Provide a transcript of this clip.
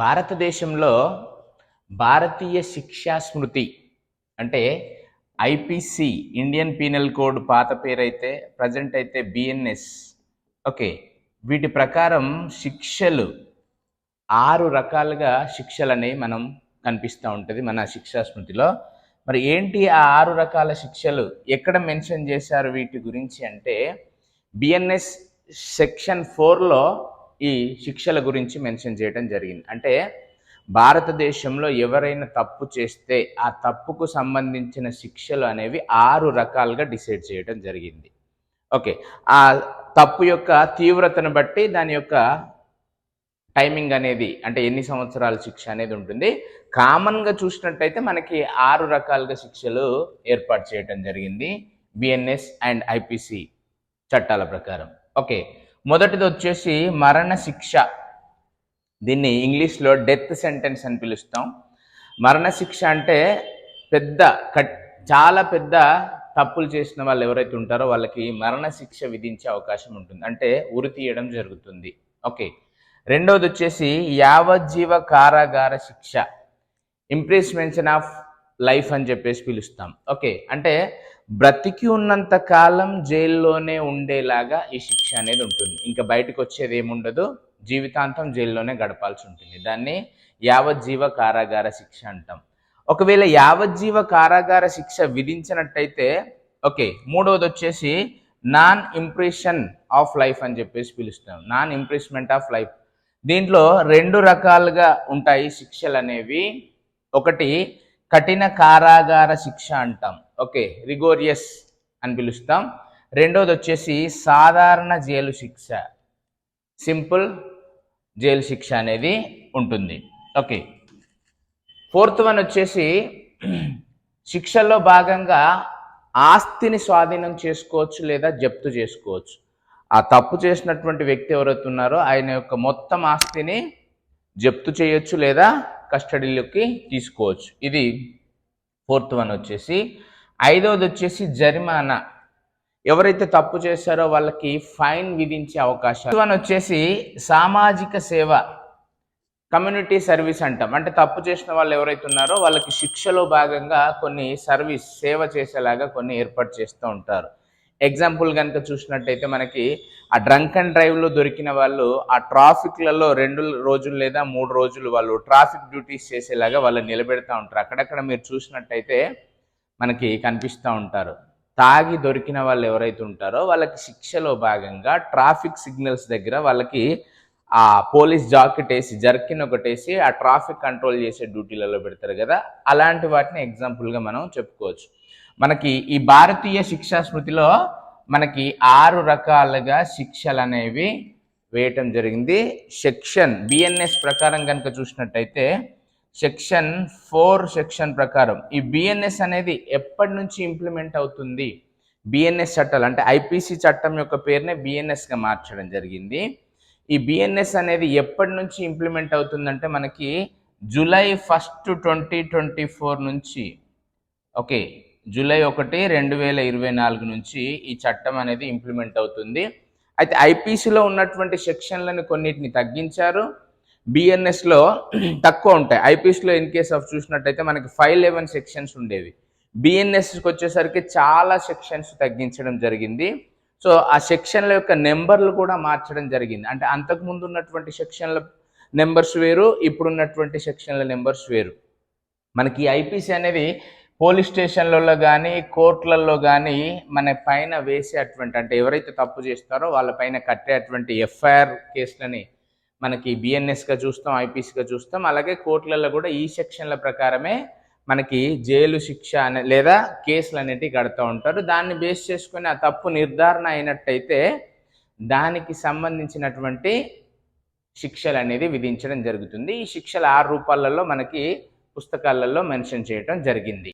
భారతదేశంలో భారతీయ శిక్షా స్మృతి అంటే ఐపీసీ ఇండియన్ పీనల్ కోడ్ పాత పేరైతే ప్రజెంట్ అయితే బిఎన్ఎస్ ఓకే వీటి ప్రకారం శిక్షలు ఆరు రకాలుగా శిక్షలని మనం కనిపిస్తూ ఉంటుంది మన శిక్షా స్మృతిలో. మరి ఏంటి ఆ ఆరు రకాల శిక్షలు? ఎక్కడ మెన్షన్ చేశారు వీటి గురించి అంటే బిఎన్ఎస్ సెక్షన్ ఫోర్లో ఈ శిక్షల గురించి మెన్షన్ చేయడం జరిగింది. అంటే భారతదేశంలో ఎవరైనా తప్పు చేస్తే ఆ తప్పుకు సంబంధించిన శిక్షలు అనేవి ఆరు రకాలుగా డిసైడ్ చేయడం జరిగింది. ఓకే. ఆ తప్పు యొక్క తీవ్రతను బట్టి దాని యొక్క టైమింగ్ అనేది అంటే ఎన్ని సంవత్సరాల శిక్ష అనేది ఉంటుంది. కామన్గా చూసినట్టయితే మనకి ఆరు రకాలుగా శిక్షలు ఏర్పాటు చేయడం జరిగింది. బిఎన్ఎస్ అండ్ ఐపీసీ చట్టాల ప్రకారం. ఓకే. మొదటిది వచ్చేసి మరణ శిక్ష. దీన్ని ఇంగ్లీష్లో డెత్ సెంటెన్స్ అని పిలుస్తాం. మరణశిక్ష అంటే పెద్ద కట్ చాలా పెద్ద తప్పులు చేసిన వాళ్ళు ఎవరైతే ఉంటారో వాళ్ళకి మరణశిక్ష విధించే అవకాశం ఉంటుంది. అంటే ఉరి తీయడం జరుగుతుంది. ఓకే. రెండవది వచ్చేసి యావజ్జీవ కారాగార శిక్ష. ఇంప్రెస్మెంషన్ ఆఫ్ లైఫ్ అని చెప్పేసి పిలుస్తాం. ఓకే అంటే బ్రతికి ఉన్నంత కాలం జైల్లోనే ఉండేలాగా ఈ శిక్ష అనేది ఉంటుంది. ఇంకా బయటకు వచ్చేది ఏముండదు? జీవితాంతం జైల్లోనే గడపాల్సి ఉంటుంది. దాన్ని యావజ్జీవ కారాగార శిక్ష అంటాం. ఒకవేళ యావజ్జీవ కారాగార శిక్ష విధించినట్టయితే ఓకే మూడవది వచ్చేసి నాన్ ఇంప్రెషన్ ఆఫ్ లైఫ్ అని చెప్పేసి పిలుస్తాం. Non impressment of life. దీంట్లో రెండు రకాలుగా ఉంటాయి శిక్షలు అనేవి. ఒకటి కఠిన కారాగార శిక్ష అంటాం. ఓకే రిగోరియస్ అని పిలుస్తాం. రెండోది వచ్చేసి సాధారణ జైలు శిక్ష. సింపుల్ జైలు శిక్ష అనేది ఉంటుంది. ఓకే ఫోర్త్ వన్ వచ్చేసి శిక్షల్లో భాగంగా ఆస్తిని స్వాధీనం చేసుకోవచ్చు లేదా జప్తు చేసుకోవచ్చు. ఆ తప్పు చేసినటువంటి వ్యక్తి ఎవరైతే ఉన్నారో ఆయన యొక్క మొత్తం ఆస్తిని జప్తు చేయొచ్చు లేదా కస్టడీలోకి తీసుకోవచ్చు. ఇది ఫోర్త్ వన్ వచ్చేసి. ఐదవది వచ్చేసి జరిమానా. ఎవరైతే తప్పు చేశారో వాళ్ళకి ఫైన్ విధించే అవకాశం వన్ వచ్చేసి సామాజిక సేవ కమ్యూనిటీ సర్వీస్ అంటాం. అంటే తప్పు చేసిన వాళ్ళు ఎవరైతే ఉన్నారో వాళ్ళకి శిక్షలో భాగంగా కొన్ని సర్వీస్ సేవ చేసేలాగా కొన్ని ఏర్పాటు చేస్తూ ఉంటారు. ఎగ్జాంపుల్ కనుక చూసినట్టయితే మనకి ఆ డ్రంక్ అండ్ డ్రైవ్లో దొరికిన వాళ్ళు ఆ ట్రాఫిక్లలో రెండు రోజులు లేదా మూడు రోజులు వాళ్ళు ట్రాఫిక్ డ్యూటీస్ చేసేలాగా వాళ్ళు నిలబెడతా ఉంటారు. అక్కడక్కడ మీరు చూసినట్టయితే మనకి కనిపిస్తూ ఉంటారు. తాగి దొరికిన వాళ్ళు ఎవరైతే ఉంటారో వాళ్ళకి శిక్షలో భాగంగా ట్రాఫిక్ సిగ్నల్స్ దగ్గర వాళ్ళకి ఆ పోలీస్ జాకెట్ వేసి జర్కిన్ ఒకటి వేసి ఆ ట్రాఫిక్ కంట్రోల్ చేసే డ్యూటీలలో పెడతారు కదా. అలాంటి వాటిని ఎగ్జాంపుల్గా మనం చెప్పుకోవచ్చు. మనకి ఈ భారతీయ శిక్షా స్మృతిలో మనకి ఆరు రకాలుగా శిక్షలు అనేవి వేయటం జరిగింది. సెక్షన్ బిఎన్ఎస్ ప్రకారం కనుక చూసినట్టయితే సెక్షన్ ఫోర్ సెక్షన్ ప్రకారం ఈ బిఎన్ఎస్ అనేది ఎప్పటి నుంచి ఇంప్లిమెంట్ అవుతుంది? బిఎన్ఎస్ చట్టాలు అంటే ఐపీసీ చట్టం యొక్క పేరునే బిఎన్ఎస్గా మార్చడం జరిగింది. ఈ బిఎన్ఎస్ అనేది ఎప్పటి నుంచి ఇంప్లిమెంట్ అవుతుందంటే మనకి July first twenty twenty four నుంచి. ఓకే జూలై ఒకటి రెండు వేల ఇరవై నాలుగు నుంచి ఈ చట్టం అనేది ఇంప్లిమెంట్ అవుతుంది. అయితే ఐపీసీలో ఉన్నటువంటి సెక్షన్లను కొన్నిటిని తగ్గించారు. బిఎన్ఎస్లో తక్కువ ఉంటాయి. ఐపీఎస్లో ఇన్ కేస్ ఆఫ్ చూసినట్టయితే మనకి ఫైవ్ లెవెన్ సెక్షన్స్ ఉండేవి. బిఎన్ఎస్కి వచ్చేసరికి చాలా సెక్షన్స్ తగ్గించడం జరిగింది. సో ఆ సెక్షన్ల యొక్క నెంబర్లు కూడా మార్చడం జరిగింది. అంటే అంతకుముందు ఉన్నటువంటి సెక్షన్ల నెంబర్స్ వేరు ఇప్పుడున్నటువంటి సెక్షన్ల నెంబర్స్ వేరు. మనకి ఐపీసీ అనేది పోలీస్ స్టేషన్లలో కానీ కోర్టులలో కానీ మన పైన వేసేటువంటి అంటే ఎవరైతే తప్పు చేస్తారో వాళ్ళ పైన కట్టేటువంటి ఎఫ్ఐఆర్ కేసులని మనకి బిఎన్ఎస్గా చూస్తాం ఐపీసీగా చూస్తాం. అలాగే కోర్టులలో కూడా ఈ సెక్షన్ల ప్రకారమే మనకి జైలు శిక్ష అనే లేదా కేసులు అనేటివి కడుతూ ఉంటారు. దాన్ని బేస్ చేసుకుని ఆ తప్పు నిర్ధారణ అయినట్టయితే దానికి సంబంధించినటువంటి శిక్షలు అనేది విధించడం జరుగుతుంది. ఈ శిక్షలు ఆరు రూపాలలో మనకి పుస్తకాలలో మెన్షన్ చేయడం జరిగింది.